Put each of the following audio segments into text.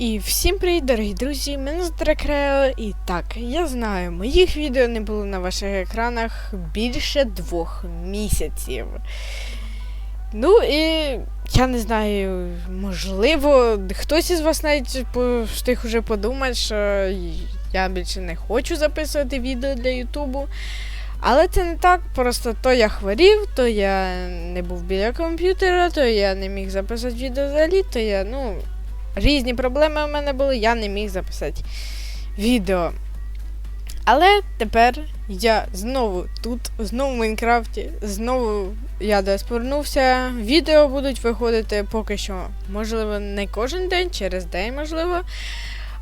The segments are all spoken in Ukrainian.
І всім привіт, дорогі друзі! Мене звати Крео, і так, я знаю, моїх відео не було на ваших екранах більше двох місяців. Ну і я не знаю, можливо, хтось із вас навіть встиг уже подумати, що я більше не хочу записувати відео для Ютубу. Але це не так, просто то я хворів, то я не був біля комп'ютера, то я не міг записати відео взагалі, то я, ну, різні проблеми у мене були, я не міг записати відео. Але тепер я знову тут, знову в Майнкрафті, знову я десь повернувся. Відео будуть виходити поки що, можливо, не кожен день, через день, можливо.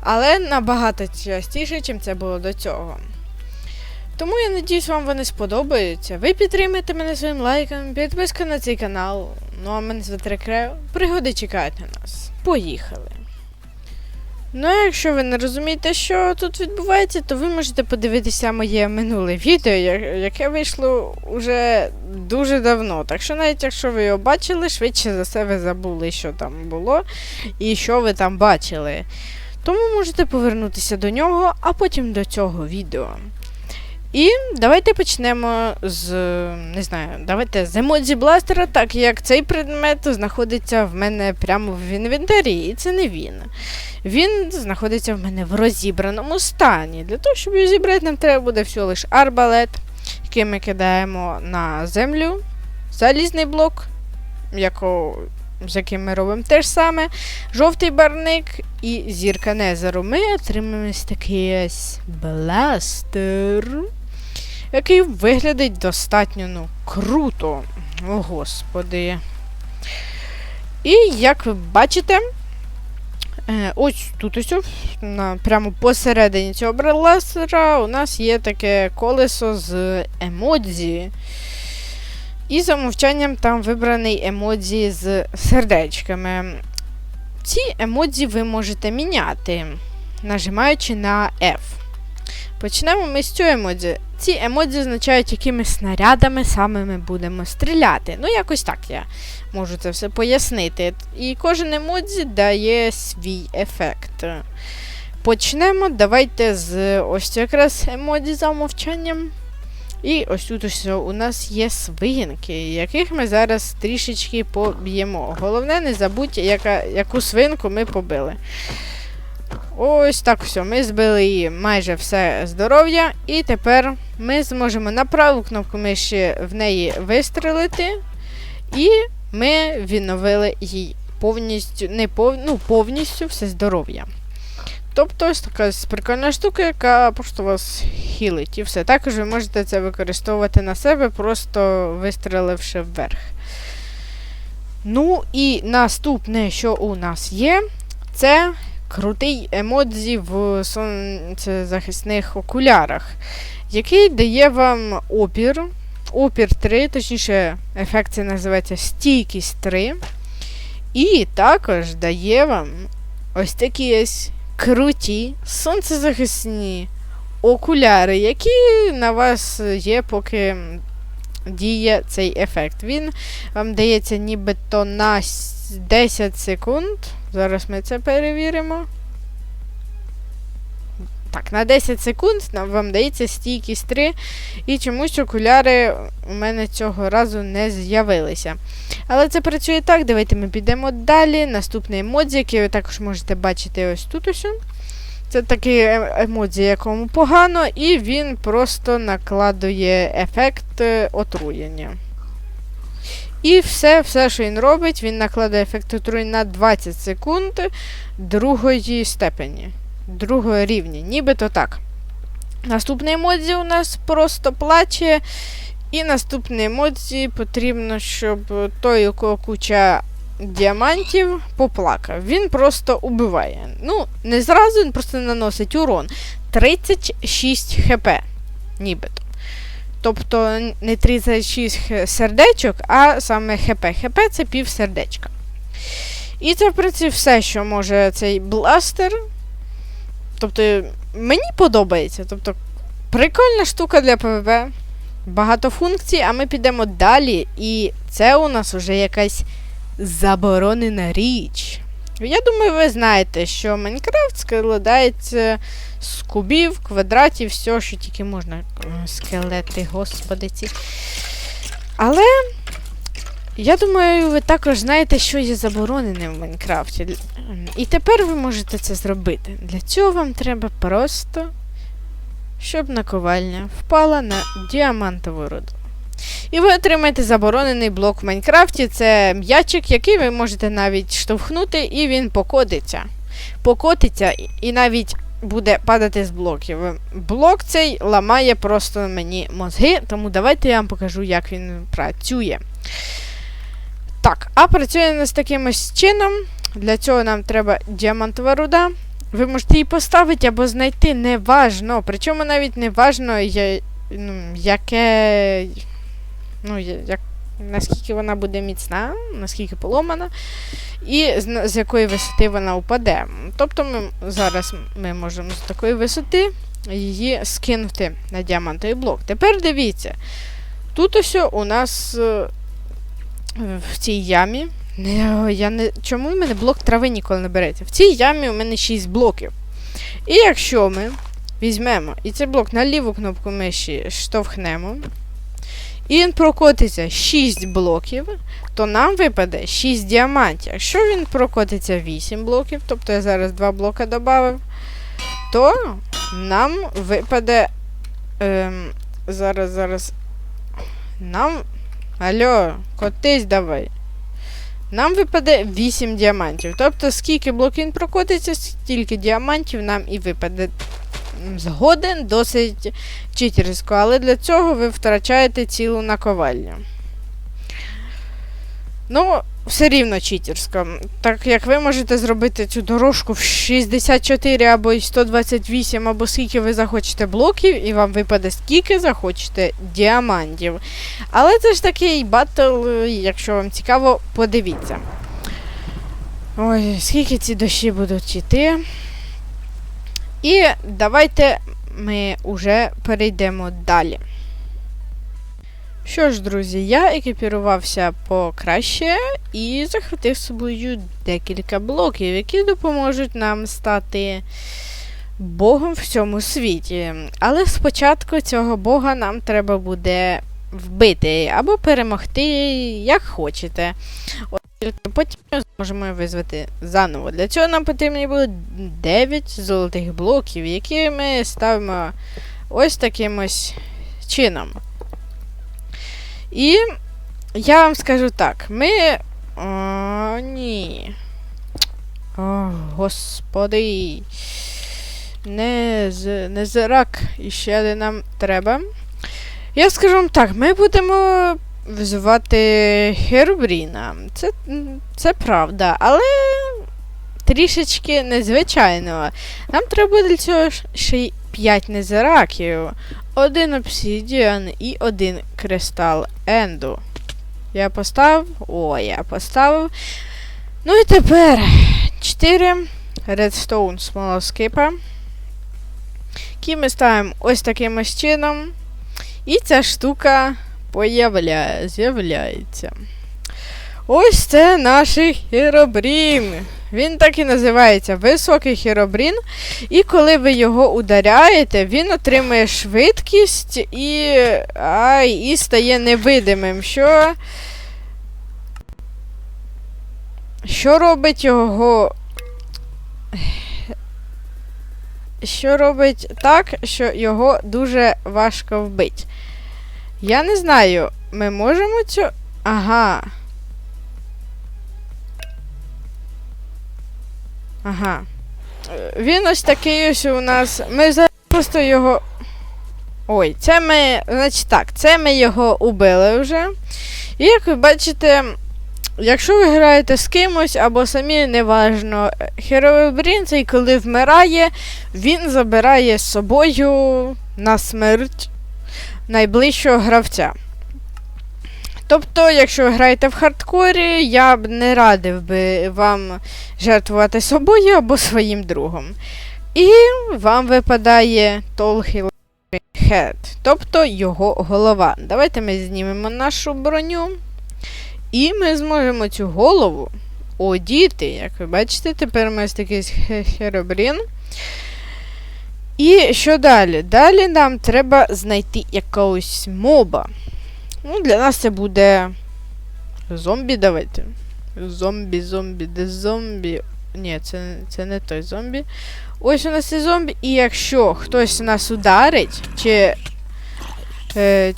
Але набагато частіше, чим це було до цього. Тому я надіюсь, вам вони сподобаються. Ви підтримаєте мене своїм лайком, підписка на цей канал. Ну а мене звати Рекрео. Пригоди чекають на нас. Поїхали. Ну, а якщо ви не розумієте, що тут відбувається, то ви можете подивитися моє минуле відео, яке вийшло уже дуже давно. Так що навіть якщо ви його бачили, швидше за ви забули, що там було і що ви там бачили. Тому можете повернутися до нього, а потім до цього відео. І давайте почнемо з. не знаю, давайте з емодзі бластера, так як цей предмет знаходиться в мене прямо в інвентарі, і це не він. Він знаходиться в мене в розібраному стані. Для того, щоб його зібрати, нам треба буде всього лише арбалет, який ми кидаємо на землю, залізний блок, якого, з яким ми робимо те ж саме, жовтий барник і зірка Незеру. Ми отримаємо такий ось бластер який виглядить достатньо ну, круто. О, господи. І як ви бачите, е, ось тут ось на, прямо посередині цього бреласера у нас є таке колесо з емодзі. І за мовчанням там вибраний емодзі з сердечками. Ці емодзі ви можете міняти, нажимаючи на F. Почнемо ми з цього емодзі. Ці емодзі означають, якими снарядами саме ми будемо стріляти. Ну, якось так я можу це все пояснити. І кожен емодзі дає свій ефект. Почнемо. Давайте з ось цього якраз емодзі за мовчанням. І ось тут ось у нас є свинки, яких ми зараз трішечки поб'ємо. Головне, не забудь, яка, яку свинку ми побили. Ось так все. Ми збили її майже все здоров'я. І тепер ми зможемо на праву кнопку миші в неї вистрелити. І ми відновили їй повністю, не пов, ну, повністю все здоров'я. Тобто ось така прикольна штука, яка просто вас хілить і все. Також ви можете це використовувати на себе, просто вистреливши вверх. Ну і наступне, що у нас є, це крутий емодзі в сонцезахисних окулярах, який дає вам опір. Опір 3, точніше, ефект це називається стійкість 3. І також дає вам ось такі ось круті сонцезахисні окуляри, які на вас є, поки діє цей ефект. Він вам дається нібито на 10 секунд. Зараз ми це перевіримо. Так, на 10 секунд вам дається стійкість 3, і чомусь окуляри у мене цього разу не з'явилися. Але це працює так. Давайте ми підемо далі. Наступний емодзі, який ви також можете бачити ось тут ось. Це такий емодзі, якому погано, і він просто накладує ефект е, отруєння. І все, все, що він робить, він накладає ефект отруєння на 20 секунд другої степені, другого рівня, нібито так. Наступний емодзі у нас просто плаче. І наступний емодзі потрібно, щоб той, у кого куча діамантів, поплакав. Він просто убиває. Ну, не зразу, він просто наносить урон. 36 хп. Нібито. Тобто не 36 сердечок, а саме хп. ХП це пів сердечка. І це, в принципі, все, що може цей бластер. Тобто, мені подобається. Тобто, прикольна штука для ПВП. Багато функцій, а ми підемо далі. І це у нас вже якась заборонена річ. Я думаю, ви знаєте, що Майнкрафт складається з кубів, квадратів, все, що тільки можна. Скелети, господи ці. Але я думаю, ви також знаєте, що є забороненим в Майнкрафті. І тепер ви можете це зробити. Для цього вам треба просто, щоб наковальня впала на діамантову руду. І ви отримаєте заборонений блок в Майнкрафті. Це м'ячик, який ви можете навіть штовхнути, і він покотиться. Покотиться і- навіть буде падати з блоків. Блок цей ламає просто мені мозги, тому давайте я вам покажу, як він працює. Так, а працює він з таким ось чином. Для цього нам треба діамантова руда. Ви можете її поставити або знайти, неважно. Причому навіть не важно, я, ну, яке. Ну, як, наскільки вона буде міцна, наскільки поломана, і з, з якої висоти вона впаде. Тобто ми зараз ми можемо з такої висоти її скинути на діамантовий блок. Тепер дивіться, тут ось у нас е, в цій ямі. Я не, чому в мене блок трави ніколи не береться? В цій ямі у мене 6 блоків. І якщо ми візьмемо і цей блок на ліву кнопку миші штовхнемо, і він прокотиться 6 блоків, то нам випаде 6 діамантів. Якщо він прокотиться 8 блоків, тобто я зараз 2 блока додав, то нам випаде. Ем, зараз, зараз. Нам. Алло, котись давай. Нам випаде 8 діамантів. Тобто, скільки блоків він прокотиться, стільки діамантів нам і випаде. Згоден досить читерсько, але для цього ви втрачаєте цілу наковальню. Ну, все рівно читерсько. Так як ви можете зробити цю дорожку в 64 або 128, або скільки ви захочете блоків, і вам випаде скільки захочете діамантів. Але це ж такий батл, якщо вам цікаво, подивіться. Ой, скільки ці дощі будуть йти. І давайте ми вже перейдемо далі. Що ж, друзі, я екіпірувався покраще і захватив з собою декілька блоків, які допоможуть нам стати Богом в цьому світі. Але спочатку цього Бога нам треба буде вбити або перемогти, як хочете. От, Потім зможемо визвати заново. Для цього нам потрібно буде 9 золотих блоків, які ми ставимо ось таким ось чином. І я вам скажу так, ми. О, ні. О, господи. Не, не зрак іще один нам треба. Я скажу вам так, ми будемо визивати Хербріна. Це, це правда, але трішечки незвичайно. Нам треба буде для цього ще й 5 незираків, один обсідіан і один кристал Енду. Я поставив. О, я поставив. Ну і тепер 4 редстоун смолоскипа. Які ми ставимо ось таким чином. І ця штука появляє, з'являється. Ось це наш хіробрін. Він так і називається високий хіробрін. І коли ви його ударяєте, він отримує швидкість і. Ай, і стає невидимим. Що. Що робить його. Що робить так, що його дуже важко вбити? Я не знаю, ми можемо цю. Ага. Ага. Він ось такий ось у нас. Ми зараз просто його. Ой, це ми. Значить так, це ми його убили вже. І як ви бачите, якщо ви граєте з кимось або самі, неважно, Херобрін цей, коли вмирає, він забирає з собою на смерть найближчого гравця. Тобто, якщо ви граєте в хардкорі, я б не радив би вам жертвувати собою або своїм другом. І вам випадає Толхіл Head, тобто його голова. Давайте ми знімемо нашу броню. І ми зможемо цю голову одіти. Як ви бачите, тепер ми ось такий хе- херобрін. І що далі? Далі нам треба знайти якогось моба. Ну, для нас це буде зомбі, давайте. Зомбі, зомбі, де зомбі. Ні, це, це не той зомбі. Ось у нас є зомбі, і якщо хтось нас ударить, чи,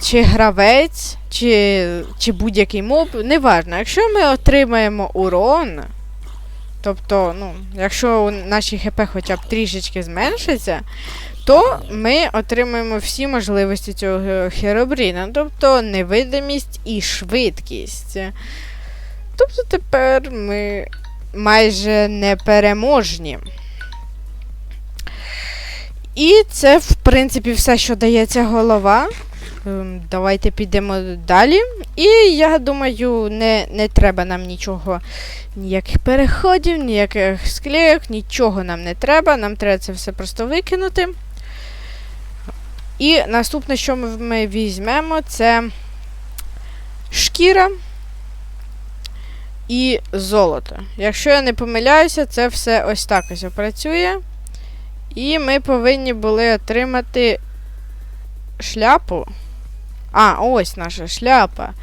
чи гравець, чи, чи будь-який моб, неважно, якщо ми отримаємо урон, тобто, ну, якщо наші ХП хоча б трішечки зменшиться, то ми отримаємо всі можливості цього херобріна, тобто невидимість і швидкість. Тобто тепер ми майже непереможні. І це, в принципі, все, що дає ця голова. Ем, Давайте підемо далі. І я думаю, не, не треба нам нічого, ніяких переходів, ніяких склейок, нічого нам не треба. Нам треба це все просто викинути. І наступне, що ми, ми візьмемо, це шкіра і золото. Якщо я не помиляюся, це все ось так ось працює. І ми повинні були отримати шляпу. А, ось наша шляпа.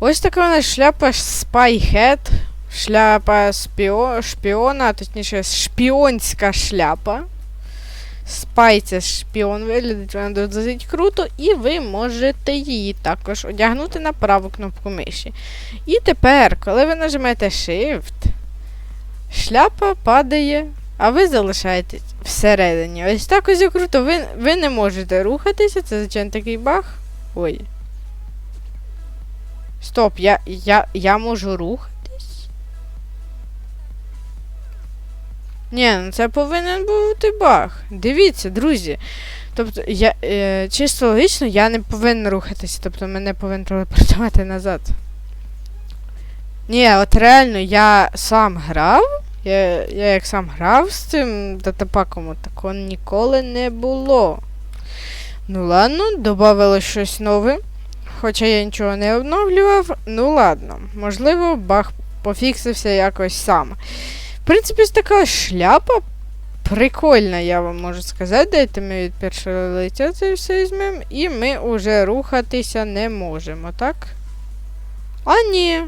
Ось така у нас шляпа Spy Hat. Шляпа спіо... шпіона, точніше, шпіонська шляпа. Спай це шпіон виглядить, вона досить круто, і ви можете її також одягнути на праву кнопку миші. І тепер, коли ви нажмете Shift, шляпа падає, а ви залишаєтесь всередині. Ось так ось круто. Ви, ви не можете рухатися, це звичайно такий баг. Ой. Стоп, я, я, я можу рухатись? Ні, ну це повинен бути баг. Дивіться, друзі. Тобто, я, е, чисто логічно я не повинен рухатися, тобто мене повинен телепортувати назад. Ні, от реально я сам грав. Я, я як сам грав з цим датапаком, от такого ніколи не було. Ну ладно, додавало щось нове. Хоча я нічого не обновлював. Ну ладно, можливо, баг пофіксився якось сам. В принципі, така шляпа прикольна, я вам можу сказати. Дайте ми від першого лиця це все візьмемо, і ми уже рухатися не можемо, так? А ні,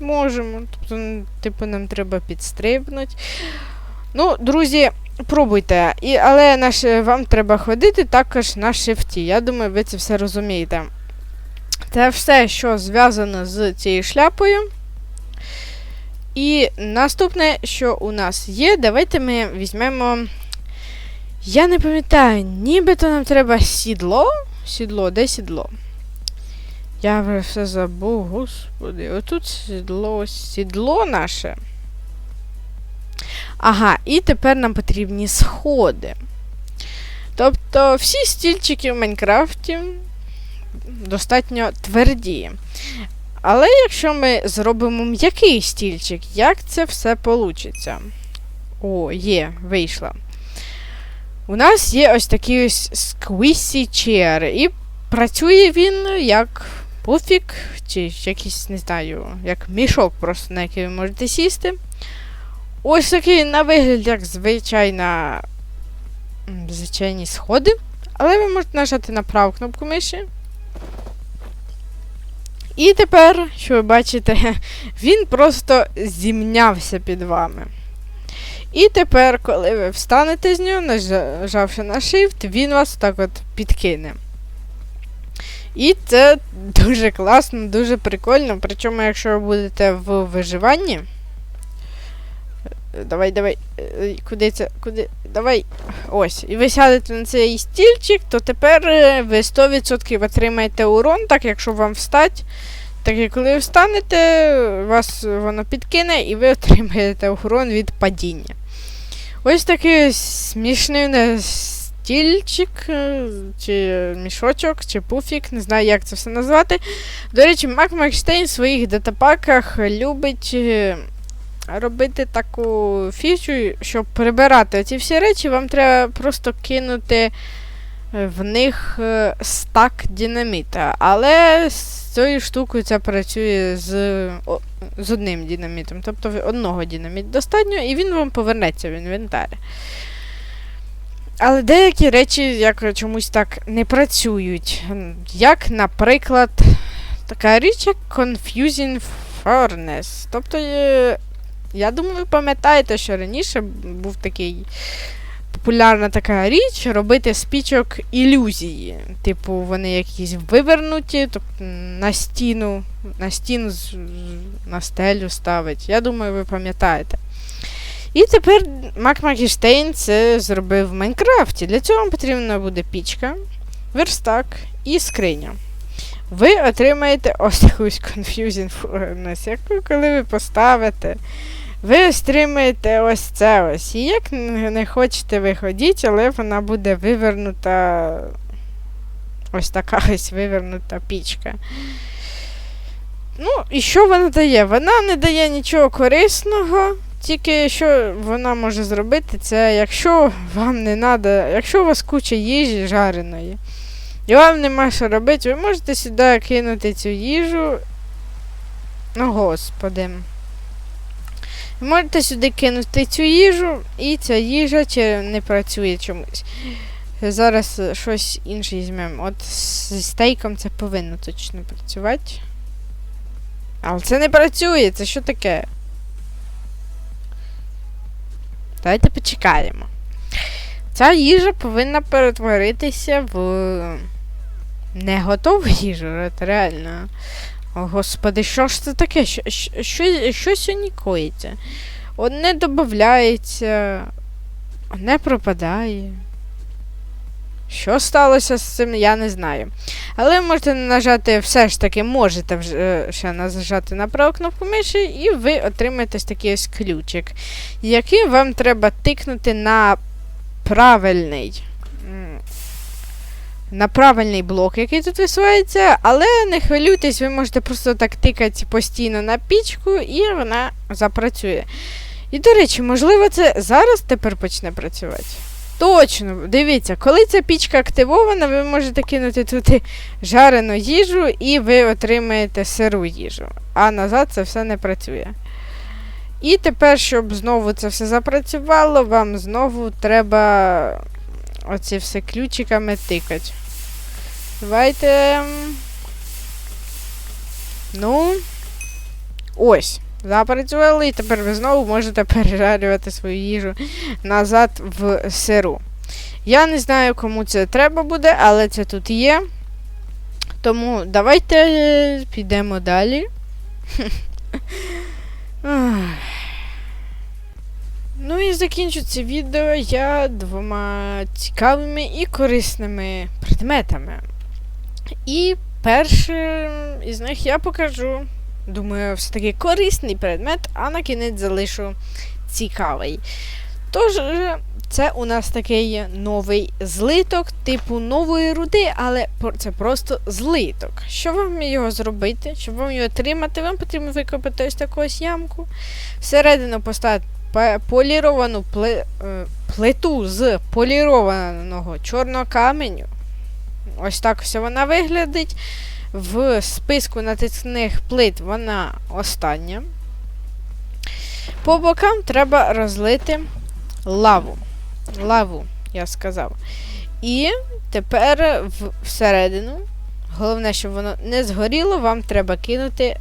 можемо. Тобто, типу, нам треба підстрибнути. Ну, друзі, пробуйте. І, але наш, вам треба ходити також на шифті. Я думаю, ви це все розумієте. Це все, що зв'язано з цією шляпою. І наступне, що у нас є, давайте ми візьмемо. Я не пам'ятаю, нібито нам треба сідло. Сідло, де сідло? Я вже все забув, господи. Отут сідло, сідло наше. Ага, і тепер нам потрібні сходи. Тобто всі стільчики в Майнкрафті достатньо тверді. Але якщо ми зробимо м'який стільчик, як це все вийде? О, є, вийшла. У нас є ось такий ось squishy chair, і працює він як пуфік, чи якийсь, не знаю, як мішок, просто на який ви можете сісти. Ось такий на вигляд, як звичайна. Звичайні сходи. Але ви можете нажати на праву кнопку миші. І тепер, що ви бачите, він просто зімнявся під вами. І тепер, коли ви встанете з нього, нажавши на Shift, він вас так от підкине. І це дуже класно, дуже прикольно. Причому, якщо ви будете в виживанні. Давай, давай. е, Куди це? Куди? Давай. Ось. І ви сядете на цей стільчик, то тепер е, ви 100% отримаєте урон, так якщо вам встать. Так як коли ви встанете, вас воно підкине і ви отримаєте урон від падіння. Ось такий смішний стільчик, е, чи мішочок, чи пуфік, не знаю, як це все назвати. До речі, Мак Макштейн в своїх датапаках любить е, робити таку фічу, щоб прибирати ці всі речі, вам треба просто кинути е, в них е, стак динаміта. Але з цією штукою це працює з, з одним динамітом. Тобто одного динаміту достатньо, і він вам повернеться в інвентар. Але деякі речі як чомусь так не працюють. Як, наприклад, така річ, як Confusing Furnace. Тобто, е, я думаю, ви пам'ятаєте, що раніше був такий популярна така річ робити з пічок ілюзії. Типу, вони якісь вивернуті, тобто на стіну, на стіну на стелю ставить. Я думаю, ви пам'ятаєте. І тепер Мак Макіштейн це зробив в Майнкрафті. Для цього потрібна буде пічка, верстак і скриня. Ви отримаєте ось якусь Confusing коли ви поставите, ви отримаєте ось це ось. І як не хочете виходіть, але вона буде вивернута. Ось така ось вивернута пічка. Ну, і що вона дає? Вона не дає нічого корисного. Тільки що вона може зробити, це якщо вам не треба, якщо у вас куча їжі жареної, і вам нема що робити, ви можете сюди кинути цю їжу. Ну, господи. Можете сюди кинути цю їжу, і ця їжа чи не працює чомусь. Зараз е, щось інше візьмемо. От зі стейком це повинно точно працювати. Але це не працює, це що таке? Давайте почекаємо. Ця їжа повинна перетворитися в неготову їжу, от реально. О, господи, що ж це таке? Що, що, що, сьогодні коїться? Одне додається, одне пропадає. Що сталося з цим, я не знаю. Але можете нажати, все ж таки, можете вже е, ще нажати на праву кнопку миші, і ви отримаєте такий ось ключик, яким вам треба тикнути на правильний. На правильний блок, який тут висувається, але не хвилюйтесь, ви можете просто так тикати постійно на пічку, і вона запрацює. І, до речі, можливо, це зараз тепер почне працювати. Точно, дивіться, коли ця пічка активована, ви можете кинути туди жарену їжу і ви отримаєте сиру їжу. А назад це все не працює. І тепер, щоб знову це все запрацювало, вам знову треба оці все ключиками тикати. Давайте. Ну. Ось. Запрацювали, і тепер ви знову можете пережарювати свою їжу назад в сиру. Я не знаю, кому це треба буде, але це тут є. Тому давайте е, підемо далі. Ну і закінчу це відео я двома цікавими і корисними предметами. І першим із них я покажу. Думаю, все-таки корисний предмет, а на кінець залишу цікавий. Тож, це у нас такий новий злиток, типу нової руди, але це просто злиток. Щоб вам його зробити, щоб вам його отримати, вам потрібно викопати ось таку ось ямку. Всередину поставити поліровану е, плиту з полірованого чорного каменю. Ось так ось вона виглядить. В списку натискних плит вона остання. По бокам треба розлити лаву. Лаву, я сказав. І тепер всередину, головне, щоб воно не згоріло, вам треба кинути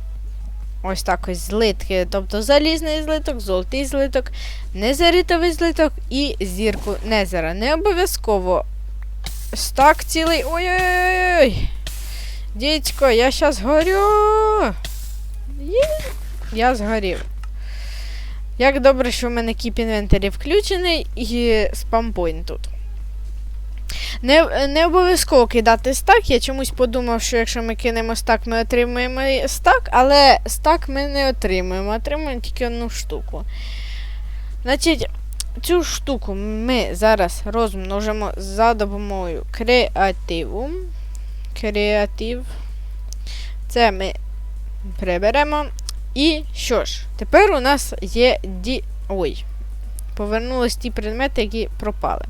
ось так ось злитки. Тобто залізний злиток, золотий злиток, незаритовий злиток і зірку незера. Не обов'язково стак цілий. Ой-ой-ой! Дідько, я щас горю. Я згорів. Як добре, що в мене кіп інвентарі включений і спампойнт тут. Не, не обов'язково кидати стак. Я чомусь подумав, що якщо ми кинемо стак, ми отримуємо стак, але стак ми не отримуємо, отримуємо тільки одну штуку. Значить, цю штуку ми зараз розмножимо за допомогою креативу. Креатив. Це ми приберемо. І що ж, тепер у нас є ді. Ой. Повернулись ті предмети, які пропали.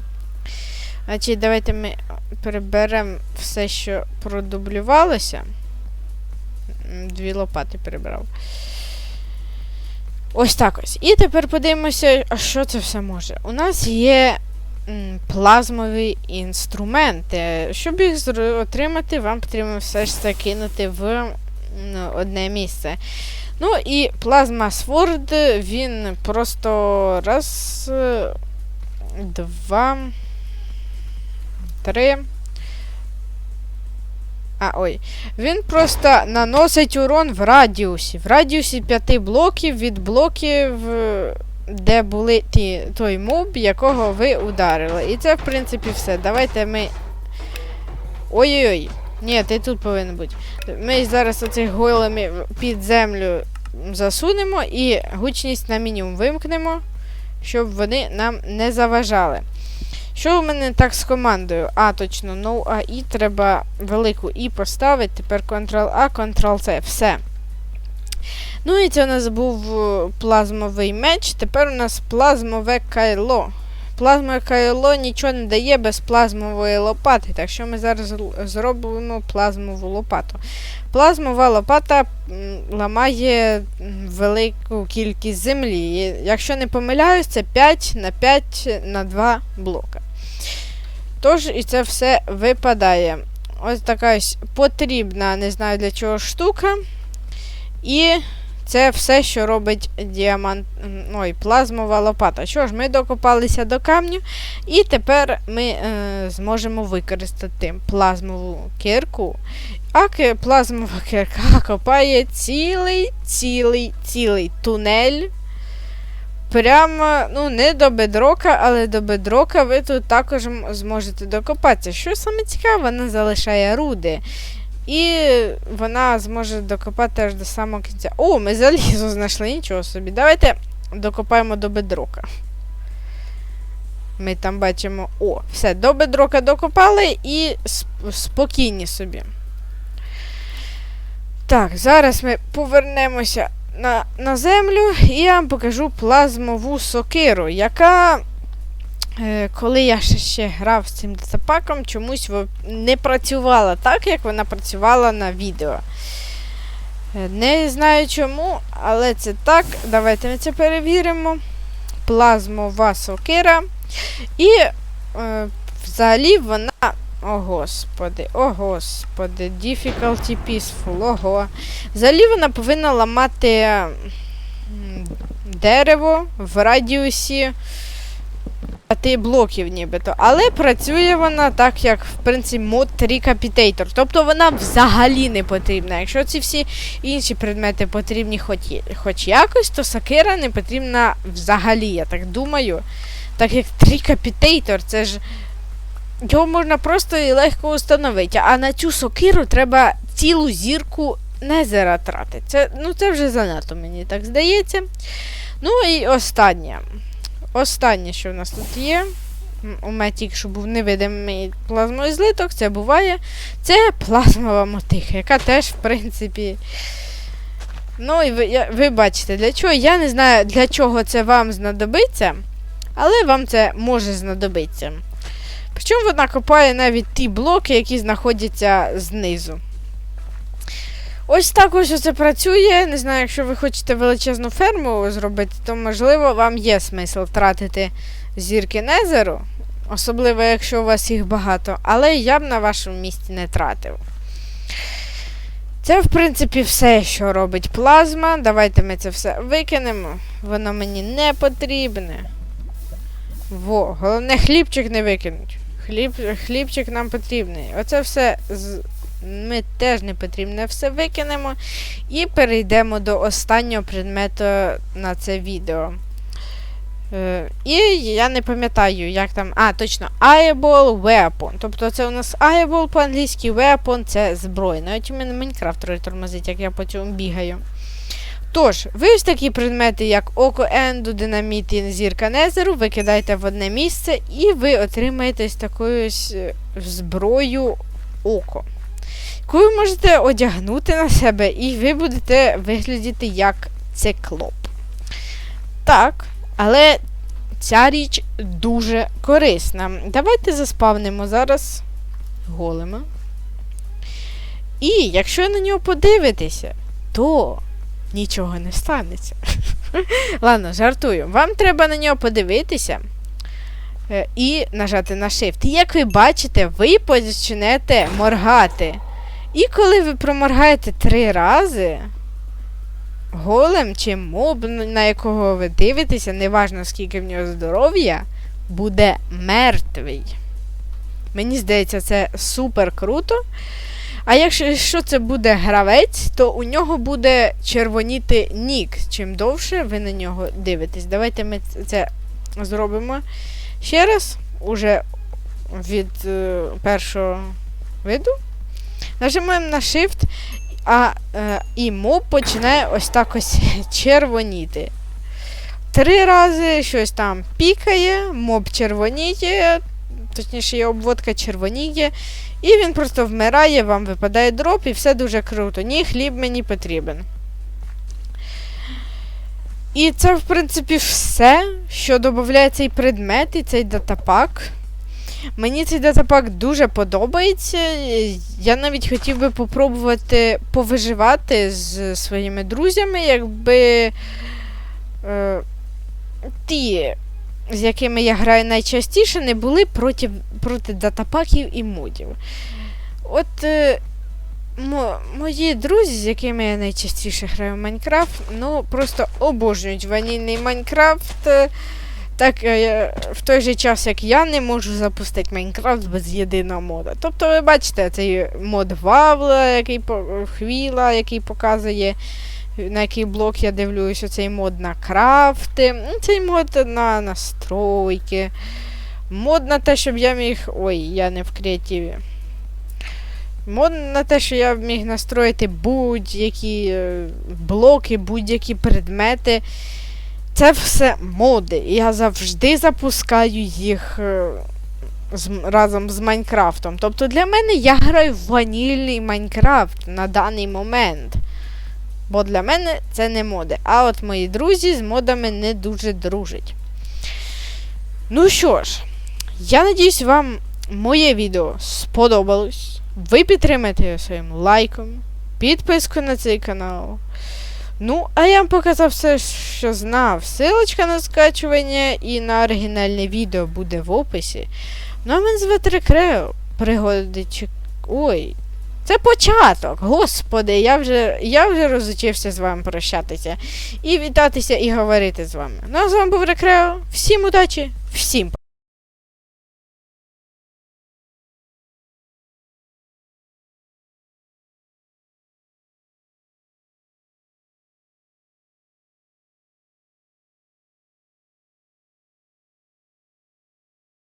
Значить, давайте ми переберемо все, що продублювалося. Дві лопати перебрав. Ось так ось. І тепер подивимося, що це все може. У нас є м, плазмові інструменти. Щоб їх отримати, вам потрібно все ж це кинути в м, одне місце. Ну і плазма Сворд, він просто раз, два, три. А, ой. Він просто наносить урон в радіусі. В радіусі 5 блоків від блоків, е, де були ті, той моб, якого ви ударили. І це, в принципі, все. Давайте ми. Ой-ой-ой. Ні, ти тут повинен бути. Ми зараз оцих големів під землю засунемо і гучність на мінімум вимкнемо, щоб вони нам не заважали. Що у мене так з командою? А, точно, no AI треба велику І поставити. Тепер Ctrl-A, Ctrl-C. Все. Ну і це у нас був е, плазмовий меч. Тепер у нас плазмове кайло. Плазмове кайло нічого не дає без плазмової лопати. Так що ми зараз зробимо плазмову лопату. Плазмова лопата ламає велику кількість землі. Якщо не помиляюсь, це 5 на 5 на 2 блока. Тож і це все випадає. Ось така потрібна, не знаю для чого штука. І це все, що робить діамант, ой, плазмова лопата. Що ж, ми докопалися до камню, і тепер ми е, зможемо використати плазмову кирку. А плазмова кирка копає цілий, цілий, цілий тунель. Прямо, ну, не до бедрока, але до бедрока ви тут також зможете докопатися. Що саме цікаве, вона залишає руди. І вона зможе докопати аж до самого кінця. О, ми залізо знайшли, нічого собі. Давайте докопаємо до бедрока. Ми там бачимо. О, все, до бедрока докопали і сп- спокійні собі. Так, зараз ми повернемося на, на землю і я вам покажу плазмову сокиру, яка, е, коли я ще, ще грав з цим датапаком, чомусь не працювала так, як вона працювала на відео. Е, Не знаю чому, але це так. Давайте ми це перевіримо. Плазмова сокира. І е, взагалі вона. О господи, о господи, difficulty peaceful, ого. Взагалі вона повинна ламати дерево в радіусі 5 блоків нібито. Але працює вона так, як в принципі мод Recapitator. Тобто вона взагалі не потрібна. Якщо ці всі інші предмети потрібні хоч, хоч якось, то сакира не потрібна взагалі, я так думаю. Так як Tricapitator, це ж. Його можна просто і легко установити. А на цю сокиру треба цілу зірку Незера тратити. Це, ну, це вже занадто, мені так здається. Ну і останнє. Останнє, що в нас тут є. У мене тільки був невидимий плазмовий злиток, це буває. Це плазмова мотиха, яка теж, в принципі. Ну, і ви, ви бачите, для чого. Я не знаю, для чого це вам знадобиться, але вам це може знадобитися. Причому вона копає навіть ті блоки, які знаходяться знизу. Ось так ось це працює. Не знаю, якщо ви хочете величезну ферму зробити, то можливо вам є смисл тратити зірки Незеру. Особливо, якщо у вас їх багато. Але я б на вашому місці не тратив. Це, в принципі, все, що робить плазма. Давайте ми це все викинемо. Воно мені не потрібне. Во, головне хлібчик не викинуть. Хліб, хлібчик нам потрібний. Оце все з, ми теж не потрібне все викинемо. І перейдемо до останнього предмету на це відео. Е, і я не пам'ятаю, як там. А, точно, Eyeball Weapon. Тобто це у нас Eyeball по-англійськи, Weapon це зброя. Навіть у мене Майнкрафт тормозить, як я по цьому бігаю. Тож, ви ось такі предмети, як Око Енду, Динаміт і Зірка Незеру, викидайте в одне місце, і ви отримаєте ось таку ось е, зброю око. Яку ви можете одягнути на себе, і ви будете виглядіти як циклоп. Так, але ця річ дуже корисна. Давайте заспавнимо зараз голема. І якщо на нього подивитися, то нічого не станеться. Ладно, жартую. Вам треба на нього подивитися е, і нажати на Shift. І як ви бачите, ви почнете моргати. І коли ви проморгаєте три рази, голем чи моб, на якого ви дивитеся, неважно скільки в нього здоров'я, буде мертвий. Мені здається, це супер круто. А якщо це буде гравець, то у нього буде червоніти нік. Чим довше ви на нього дивитесь. Давайте ми це зробимо ще раз, уже від е, першого виду. Нажимаємо на Shift, а е, і моб починає ось так ось червоніти. Три рази щось там пікає, моб червоніє, точніше, є обводка червоніє. І він просто вмирає, вам випадає дроп, і все дуже круто. Ні, хліб мені потрібен. І це, в принципі, все, що додає цей предмет і цей датапак. Мені цей датапак дуже подобається. Я навіть хотів би попробувати повиживати з своїми друзями, якби е, ті, з якими я граю найчастіше, не були проти, проти датапаків і модів. От е, мо, мої друзі, з якими я найчастіше граю в Майнкрафт, ну просто обожнюють ванільний Майнкрафт. е, Так, е, в той же час, як я не можу запустити Майнкрафт без єдиного мода. Тобто, ви бачите, цей мод Вавла, який Хвіла, який показує, на який блок я дивлюсь, оцей мод на крафти, ну, цей мод на настройки. Мод на те, щоб я міг. Ой, я не в креативі. Мод на те, що я міг настроїти будь-які е, блоки, будь-які предмети. Це все моди. І я завжди запускаю їх е, з, разом з Майнкрафтом. Тобто для мене я граю в ванільний Майнкрафт на даний момент. Бо для мене це не моди. А от мої друзі з модами не дуже дружать. Ну що ж, я надіюсь, вам моє відео сподобалось. Ви підтримаєте його своїм лайком, підпискою на цей канал. Ну, а я вам показав все, що знав. Силочка на скачування і на оригінальне відео буде в описі. Ну, а мене звати Рекрео. Пригоди чи. Ой. Це початок. Господи, я вже, я вже розучився з вами прощатися. І вітатися і говорити з вами. Ну а з вами був Рекрео. Всім удачі, всім па-